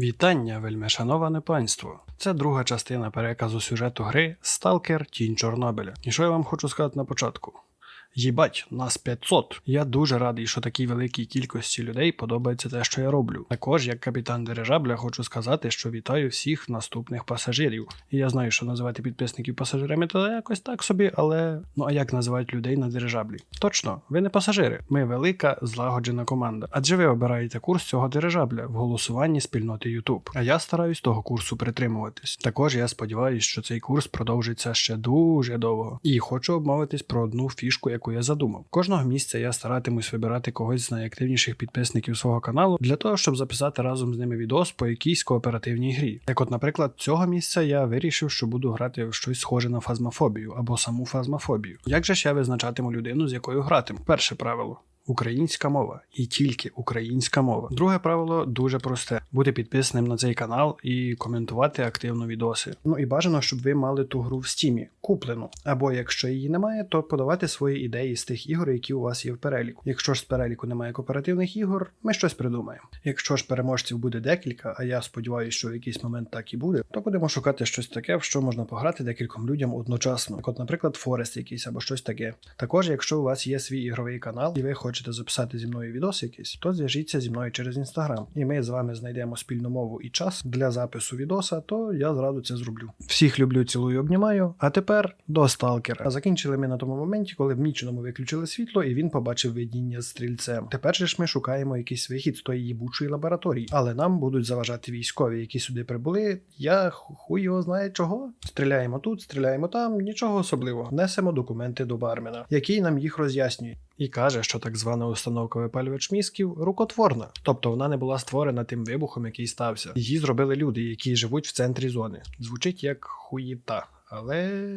Вітання, вельми шановане панство. Це друга частина переказу сюжету гри Сталкер Тінь Чорнобиля. І що я вам хочу сказати на початку? Їбать, нас 500. Я дуже радий, що такій великій кількості людей подобається те, що я роблю. Також, як капітан дирижабля, хочу сказати, що вітаю всіх наступних пасажирів. І я знаю, що називати підписників пасажирами то якось так собі, але ну а як називають людей на дирижаблі? Точно, ви не пасажири. Ми велика злагоджена команда. Адже ви обираєте курс цього дирижабля в голосуванні спільноти YouTube. А я стараюсь того курсу притримуватись. Також я сподіваюся, що цей курс продовжиться ще дуже довго. І хочу обмовитись про одну фішку, яку я задумав. Кожного місця я старатимусь вибирати когось з найактивніших підписників свого каналу для того, щоб записати разом з ними відос по якійсь кооперативній грі. Як, от, наприклад, цього місця я вирішив, що буду грати в щось схоже на фазмофобію або саму фазмофобію. Як же ж я визначатиму людину, з якою гратиму? Перше правило. Українська мова і тільки українська мова. Друге правило дуже просте: бути підписаним на цей канал і коментувати активно відоси. Ну і бажано, щоб ви мали ту гру в стімі, куплену. Або якщо її немає, то подавати свої ідеї з тих ігор, які у вас є в переліку. Якщо ж з переліку немає кооперативних ігор, ми щось придумаємо. Якщо ж переможців буде декілька, а я сподіваюся, що в якийсь момент так і буде, то будемо шукати щось таке, в що можна пограти декільком людям одночасно. Як от, наприклад, Форест якийсь або щось таке. Також, якщо у вас є свій ігровий канал і ви хочете записати зі мною відос якийсь, то зв'яжіться зі мною через інстаграм, і ми з вами знайдемо спільну мову і час для запису відоса, то я зразу це зроблю. Всіх люблю, цілую, обнімаю. А тепер до сталкера. А закінчили ми на тому моменті, коли в Міченому виключили світло, і він побачив видіння з стрільцем. Тепер же ж ми шукаємо якийсь вихід з тої їбучої лабораторії, але нам будуть заважати військові, які сюди прибули. Я хуй його знає чого. Стріляємо тут, стріляємо там, нічого особливого. Несемо документи до бармена, який нам їх роз'яснює. І каже, що так звана установка випалювач мізків рукотворна, тобто вона не була створена тим вибухом, який стався. Її зробили люди, які живуть в центрі зони. Звучить як хуїта, але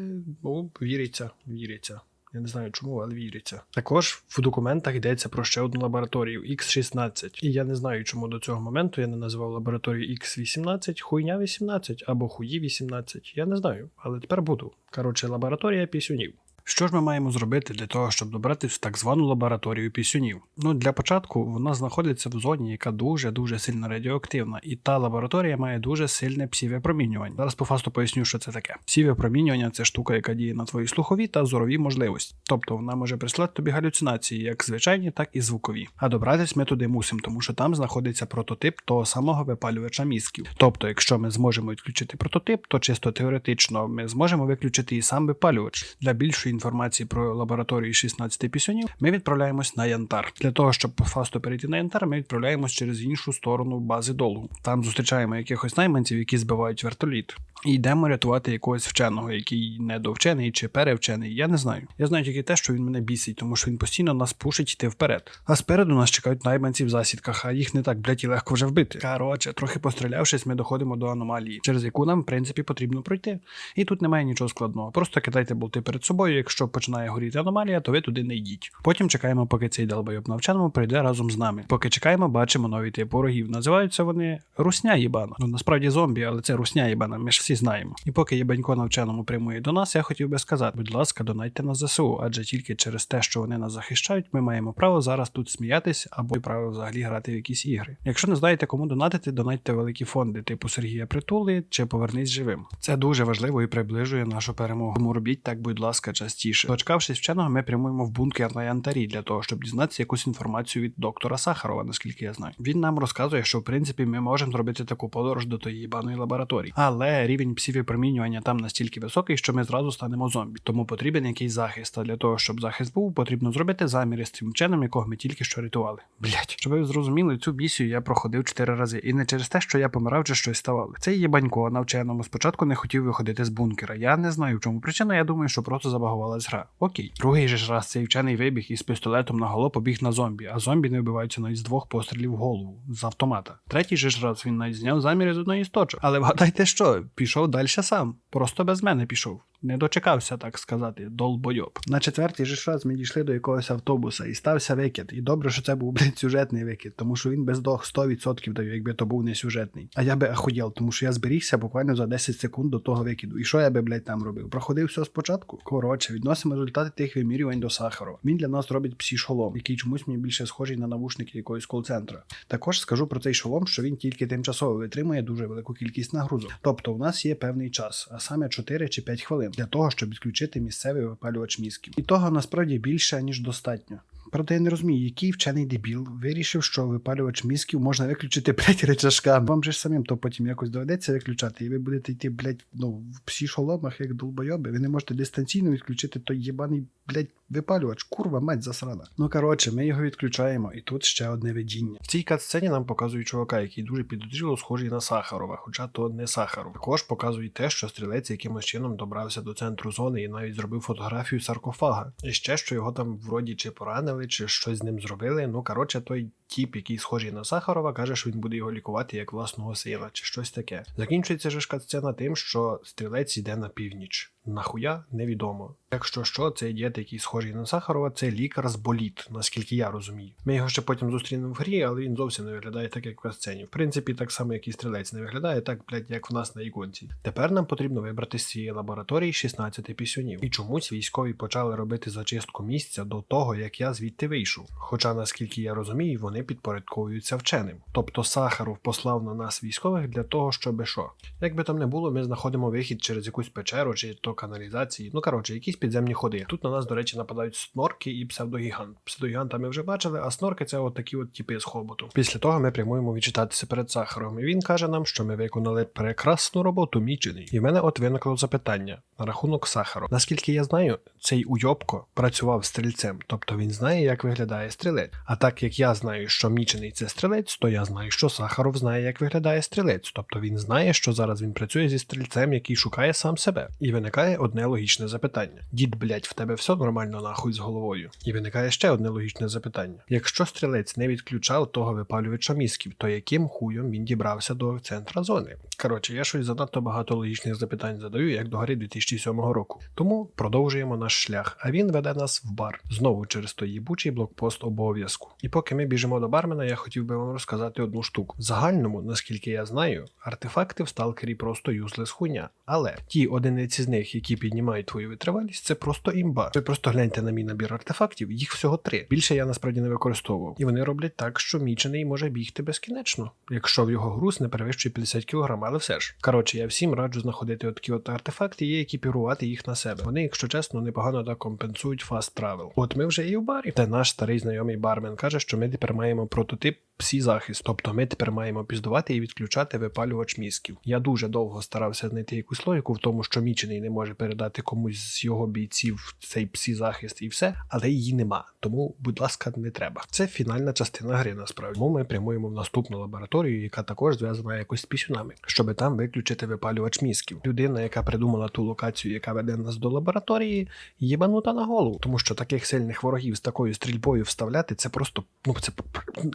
ну, віриться, віриться. Я не знаю чому, але віриться. Також в документах йдеться про ще одну лабораторію X16. І я не знаю, чому до цього моменту я не називав лабораторію X18, хуйня 18 або хуї 18. Я не знаю, але тепер буду. Коротше, лабораторія пісюнів. Що ж ми маємо зробити для того, щоб добратися в так звану лабораторію пісюнів? Ну для початку вона знаходиться в зоні, яка дуже дуже сильно радіоактивна, і та лабораторія має дуже сильне псівипромінювання. Зараз по фасту поясню, що це таке. Псівипромінювання це штука, яка діє на твої слухові та зорові можливості. Тобто вона може прислати тобі галюцинації, як звичайні, так і звукові. А добратись ми туди мусимо, тому що там знаходиться прототип того самого випалювача мізків. Тобто, якщо ми зможемо відключити прототип, то чисто теоретично ми зможемо виключити і сам випалювач для більшої інформації про лабораторії 16 пісюнів, ми відправляємось на Янтар. Для того, щоб фасту перейти на Янтар, ми відправляємось через іншу сторону бази долу. Там зустрічаємо якихось найманців, які збивають вертоліт. Йдемо рятувати якогось вченого, який недовчений чи перевчений. Я не знаю. Я знаю тільки те, що він мене бісить, тому що він постійно нас пушить йти вперед. А спереду нас чекають найманці в засідках, а їх не так блять і легко вже вбити. Коротше, трохи пострілявшись, ми доходимо до аномалії, через яку нам, в принципі, потрібно пройти. І тут немає нічого складного. Просто кидайте болти перед собою. Якщо починає горіти аномалія, то ви туди не йдіть. Потім чекаємо, поки цей долбойоб навчаному прийде разом з нами. Поки чекаємо, бачимо нові типи ворогів. Називаються вони русня їбана. Ну насправді зомбі, але це русня їбана. Ми ж всі знаємо. І поки єбанько навчаному прямує до нас, я хотів би сказати, будь ласка, донайте на ЗСУ, адже тільки через те, що вони нас захищають, ми маємо право зараз тут сміятись або право взагалі грати в якісь ігри. Якщо не знаєте, кому донатити, донатьте великі фонди, типу Сергія Притули чи Повернись живим. Це дуже важливо і приближує нашу перемогу. Тому робіть так, будь ласка, частіше. Дочкавшись вченого, ми прямуємо в бункер на Янтарі для того, щоб дізнатися якусь інформацію від доктора Сахарова, наскільки я знаю. Він нам розказує, що в принципі ми можемо зробити таку подорож до тої їбаної лабораторії, але рівень псівіпромінювання там настільки високий, що ми зразу станемо зомбі. Тому потрібен якийсь захист. А для того, щоб захист був, потрібно зробити заміри з цим вченим, якого ми тільки що рятували. Блять, щоб ви зрозуміли, цю місію я проходив чотири рази, і не через те, що я помирав чи щось ставало. Цей єбанько на вченому спочатку не хотів виходити з бункера. Я не знаю, в чому причина. Я думаю, що просто забагувалась гра. Окей, другий же ж раз цей вчений вибіг із пістолетом на голо побіг на зомбі, а зомбі не вбиваються навіть з двох пострілів в голову з автомата. Третій же ж раз він навіть зняв заміри з одної з точок. Але вгадайте що, пішов далі сам. Просто без мене пішов. Не дочекався, так сказати, долбойоб. На четвертий же раз ми дійшли до якогось автобуса і стався викид. І добре, що це був блядь, сюжетний викид, тому що він без дох 100% даю, якби то був не сюжетний. А я би ахуєл, тому що я зберігся буквально за 10 секунд до того викиду. І що я би, блядь, там робив? Проходив все спочатку. Коротше, відносимо результати тих вимірювань до Сахарова. Він для нас робить псі-шолом, який чомусь мені більше схожий на навушники якогось кол-центра. Також скажу про цей шолом, що він тільки тимчасово витримує дуже велику кількість нагрузок. Тобто, у нас є певний час, а саме 4 чи 5 хвилин для того, щоб відключити місцевий випалювач мізків. І того насправді більше ніж достатньо. Проте я не розумію, який вчений дебіл вирішив, що випалювач мізків можна виключити блять речашками. Вам же ж самим то потім якось доведеться виключати, і ви будете йти, блять, ну, в псі шоломах, як долбойоби. Ви не можете дистанційно відключити той єбаний, блять, випалювач. Курва, мать засрана. Ну коротше, ми його відключаємо, і тут ще одне видіння. В цій катсцені нам показують чувака, який дуже підозріло схожий на Сахарова, хоча то не Сахаров. Також показують те, що стрілець якимось чином добрався до центру зони і навіть зробив фотографію саркофага. І ще що його там вроді чи поранили, чи щось з ним зробили. Ну коротше, той тіп, який схожий на Сахарова, каже, що він буде його лікувати як власного сина, чи щось таке. Закінчується ж катсцена тим, що стрілець йде на північ. Нахуя невідомо. Якщо що, цей дід, який схожий на Сахарова, це лікар з боліт, наскільки я розумію. Ми його ще потім зустрінемо в грі, але він зовсім не виглядає так, як в катсцені. В принципі, так само, як і стрілець не виглядає, так, блядь, як в нас на іконці. Тепер нам потрібно вибрати з цієї лабораторії 16 пісюнів. І чомусь військові почали робити зачистку місця до того, як я звідти вийшов. Хоча, наскільки я розумію, вони підпорядковуються вченим. Тобто Сахаров послав на нас військових для того, щоб що. Як би там не було, ми знаходимо вихід через якусь печеру чи то каналізації. Ну коротше, якісь підземні ходи. Тут на нас, до речі, нападають снорки і псевдогігант. Псевдогіганта ми вже бачили, а снорки це от такі от типи з хоботу. Після того ми прямуємо відчитатися перед Сахаром. І він каже нам, що ми виконали прекрасну роботу, мічений. І в мене от виникло запитання на рахунок Сахару. Наскільки я знаю, цей уйобко працював стрільцем, тобто він знає, як виглядає стрілець. А так як я знаю, що мічений це стрілець, то я знаю, що Сахаров знає, як виглядає стрілець. Тобто він знає, що зараз він працює зі стрільцем, який шукає сам себе. І виникає одне логічне запитання: дід, блять, в тебе все нормально нахуй з головою. І виникає ще одне логічне запитання: якщо стрілець не відключав того випалювача мізків, то яким хуєм він дібрався до центра зони? Коротше, я щось занадто багато логічних запитань задаю, як до гори 2007 року. Тому продовжуємо наш шлях. А він веде нас в бар знову через той їбучий блокпост обов'язку. І поки ми біжимо до бармена, я хотів би вам розказати одну штуку. В загальному, наскільки я знаю, артефакти в сталкері просто юзлес хуйня. Але ті одиниці з них, які піднімають твою витривалість, це просто імба. Ви просто гляньте на мій набір артефактів, їх всього три. Більше я насправді не використовував. І вони роблять так, що мічений може бігти безкінечно, якщо в його груз не перевищує 50 кг, але все ж. Коротше, я всім раджу знаходити такі от артефакти і екіпірувати їх на себе. Вони, якщо чесно, непогано так компенсують фаст травел. От ми вже і в барі. Та наш старий знайомий бармен каже, що ми тепер маємо прототип псі захист, тобто ми тепер маємо піздувати і відключати випалювач мізків. Я дуже довго старався знайти якусь логіку в тому, що мічений не може передати комусь з його бійців цей псі захист і все, але її нема. Тому, будь ласка, не треба. Це фінальна частина гри. Насправді Тому ми прямуємо в наступну лабораторію, яка також зв'язана якось з пісюнами, щоб там виключити випалювач мізків. Людина, яка придумала ту локацію, яка веде нас до лабораторії, єбанута на голову, тому що таких сильних ворогів з такою стрільбою вставляти це просто ну це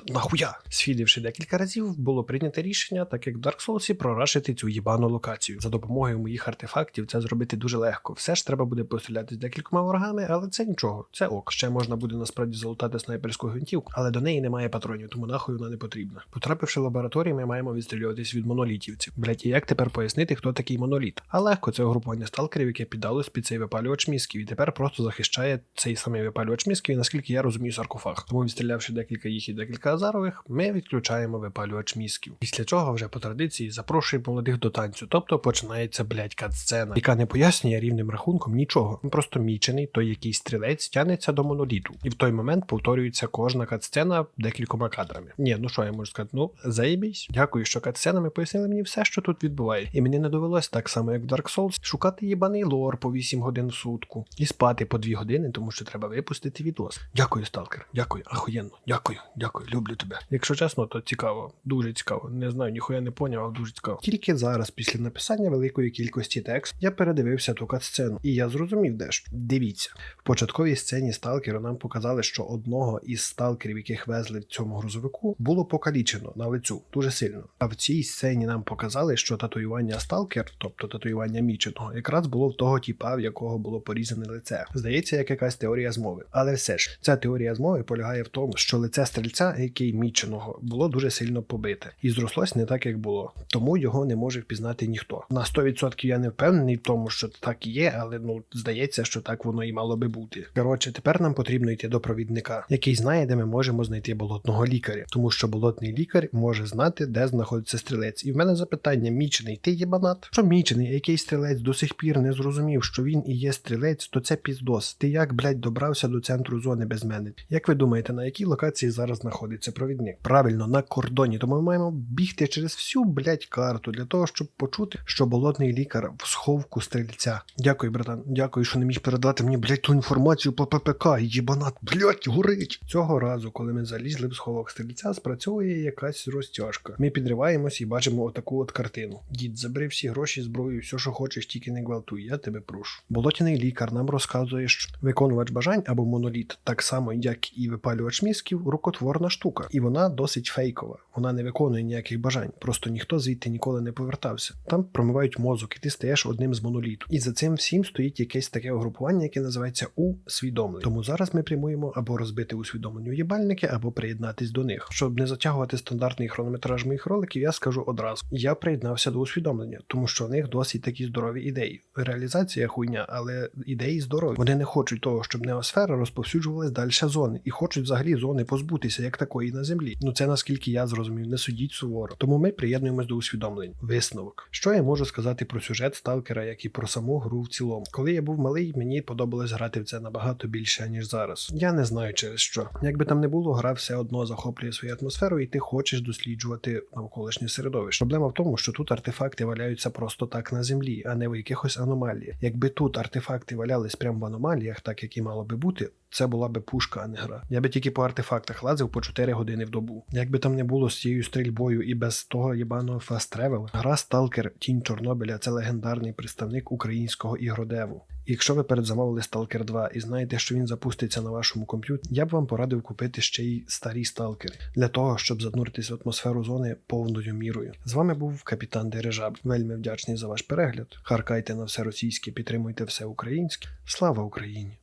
нахуя. Сфідивши декілька разів, було прийнято рішення, так як в Dark Souls, прорашити цю їбану локацію. За допомогою моїх артефактів це зробити дуже легко. Все ж треба буде постріляти декількома ворогами, але це нічого, це ок. Ще можна буде насправді залутати снайперську гвинтівку, але до неї немає патронів, тому нахуй вона не потрібна. Потрапивши в лабораторію, ми маємо відстрілюватись від монолітівців. Блять, і як тепер пояснити, хто такий моноліт? А легко це угрупування сталкерів, яке піддалось під цей випалювач мізків, і тепер просто захищає цей самий випалювач мізків, і наскільки я розумію, саркофаг. Тому відстрілявши декілька їх і декілька азарових, ми відключаємо випалювач мізків. Після чого вже по традиції запрошуємо молодих до танцю, тобто починається блять катсцена, яка не пояснює рівним рахунком нічого. Просто мічений, той який стрілець тянеться до моноліту, і в той момент повторюється кожна катсцена декількома кадрами. Ні, ну що я можу сказати? Ну заєбісь. Дякую, що катсценами пояснили мені все, що тут відбувається. І мені не довелось так само, як в Dark Souls, шукати їбаний лор по 8 годин в сутку і спати по 2 години, тому що треба випустити відос. Дякую, сталкер. Дякую, ахуєнно. Дякую, дякую, люблю тебе. Якщо чесно, то цікаво, дуже цікаво. Не знаю, ніхуя не поняв, але дуже цікаво. Тільки зараз, після написання великої кількості тексту, я передивився ту катсцену, і я зрозумів дещо. Дивіться, в початковій сцені сталкеру нам показали, що одного із сталкерів, яких везли в цьому грузовику, було покалічено на лицю дуже сильно. А в цій сцені нам показали, що татуювання сталкер, тобто татуювання міченого, якраз було в того тіпа, в якого було порізане лице. Здається, як якась теорія змови. Але все ж, ця теорія змови полягає в тому, що лице стрільця, який міченого, було дуже сильно побите, і зрослось не так, як було. Тому його не може впізнати ніхто. На 100% я не впевнений в тому, що так і є, але ну здається, що так воно і мало би бути. Коротше, тепер нам потрібно йти до провідника, який знає, де ми можемо знайти болотного лікаря, тому що болотний лікар може знати, де знаходиться стрілець. І в мене запитання: мічений, ти єбанат? Що мічений, який стрілець до сих пір не зрозумів, що він і є стрілець, то це піздос. Ти як, блядь, добрався до центру зони без мене? Як ви думаєте, на якій локації зараз знаходиться провідник? Правильно, на кордоні. Тому ми маємо бігти через всю блядь, карту для того, щоб почути, що болотний лікар в сховку стрільця. Дякую, братан. Дякую, що не міг передати мені, блядь, ту інформацію по ППК. Єбанат, блядь, горить. Цього разу, коли ми залізли в сховок стрільця, спрацьовує якась розтяжка. Ми підриваємось і бачимо отаку от картину. Дід, забери всі гроші, зброю, все, що хочеш, тільки не гвалтуй, я тебе прошу. Болотяний лікар нам розказує, що виконувач бажань або моноліт, так само як і випалювач мізків, рукотворна штука, і вона досить фейкова. Вона не виконує ніяких бажань, просто ніхто звідти ніколи не повертався. Там промивають мозок, і ти стаєш одним з моноліту. І за цим всім стоїть якесь таке угрупування, яке називається усвідомлення. Тому зараз ми прямуємо або розбити усвідомлені уєбальники, або приєднатись до них. Щоб не затягувати стандартний хронометраж моїх роликів, я скажу одразу: я приєднався до усвідомлення, тому що в них досить такі здорові ідеї. Реалізація хуйня, але ідеї здорові. Вони не хочуть того, щоб неосфера розповсюджувалась далі зони, і хочуть взагалі зони позбутися як такої на землі. Ну це наскільки я зрозумів, не судіть суворо. Тому ми приєднуємось до усвідомлень. Висновок. Що я можу сказати про сюжет сталкера, як і про саму гру в цілому? Коли я був малий, мені подобалось грати в це набагато більше ніж зараз. Я не знаю через що. Якби там не було, гра все одно захоплює свою атмосферу, і ти хочеш досліджувати навколишнє середовище. Проблема в тому, що тут артефакти валяються просто так на землі, а не в якихось аномаліях. Якби тут артефакти валялись прямо в аномаліях, так як і мало би бути, це була би пушка, а не гра. Я би тільки по артефактах лазив по 4 години в добу. Якби там не було з цією стрільбою і без того єбаного фаст-тревела, гра Сталкер Тінь Чорнобиля це легендарний представник українського ігродеву. Якщо ви передзамовили Stalker 2 і знаєте, що він запуститься на вашому комп'ютері, я б вам порадив купити ще й старі сталкери для того, щоб зануритись в атмосферу зони повною мірою. З вами був капітан Дирижаб. Вельми вдячний за ваш перегляд. Харкайте на все російське, підтримуйте все українське. Слава Україні!